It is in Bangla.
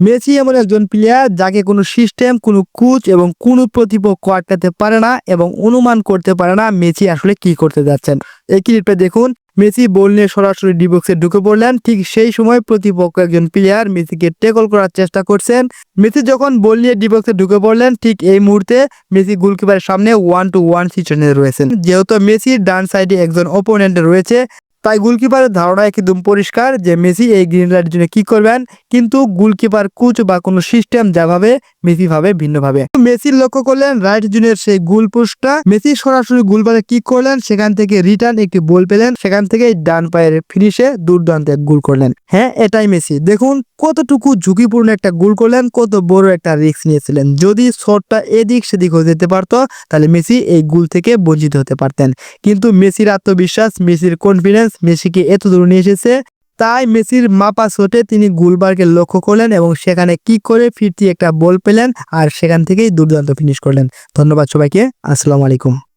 মেসি এমন একজন প্লেয়ার যাকে কোনো সিস্টেম কোনো কোচ এবং কোনো প্রতিপক্ষ আটকাতে পারে না এবং অনুমান করতে পারে না মেসি আসলে কি করতে যাচ্ছেন। এই ক্লিপটা দেখুন, মেসি বল নিয়ে সরাসরি ডিবক্সে ঢুকে পড়লেন। ঠিক সেই সময় প্রতিপক্ষ একজন প্লেয়ার মেসিকে টেকল করার চেষ্টা করছেন। মেসি যখন বল নিয়ে ডিবক্সে ঢুকে পড়লেন, ঠিক এই মুহূর্তে মেসি গোলকিপারের সামনে ওয়ান টু ওয়ান সিচুয়েশনে রয়েছেন। যেহেতু মেসির ডান সাইডে একজন ওপোনেন্ট রয়েছে তাই গোলকিপারের ধারণা একদম পরিষ্কার যে মেসি এই গ্রিন লাইটের জন্য কি করবেন, কিন্তু গোলকিপার, কোচ বা কোনো সিস্টেম যাভাবে মেসি ভাবে, ভিন্নভাবে। মেসির লক্ষ্য করলেন রাইট জুনের সেই গোল পোস্টটা। মেসি সরাসরি গোলবারে কি করলেন, সেখান থেকে রিটার্ন একটি বল পেলেন। সেখান থেকে ডান পায়ের ফিনিশে দুর্দান্ত এক গোল করলেন। হ্যাঁ এটাই মেসি। দেখুন কতটুকু ঝুঁকিপূর্ণ একটা গোল করলেন, কত বড় একটা রিস্ক নিয়েছিলেন। যদি শটটা এদিক সেদিক হয়ে যেতে পারতো, তাহলে মেসি এই গোল থেকে বঞ্চিত হতে পারতেন। কিন্তু মেসির আত্মবিশ্বাস, মেসির কনফিডেন্স মেসিকে এত দূর নিয়ে এসেছে। তাই মেসির মাপা শটে তিনি গুলবার্গকে লক্ষ্য করলেন এবং সেখানে কি করে ফিরতি একটা বল পেলেন আর সেখান থেকেই দুর্দান্ত ফিনিশ করলেন। ধন্যবাদ সবাইকে। আসসালামু আলাইকুম।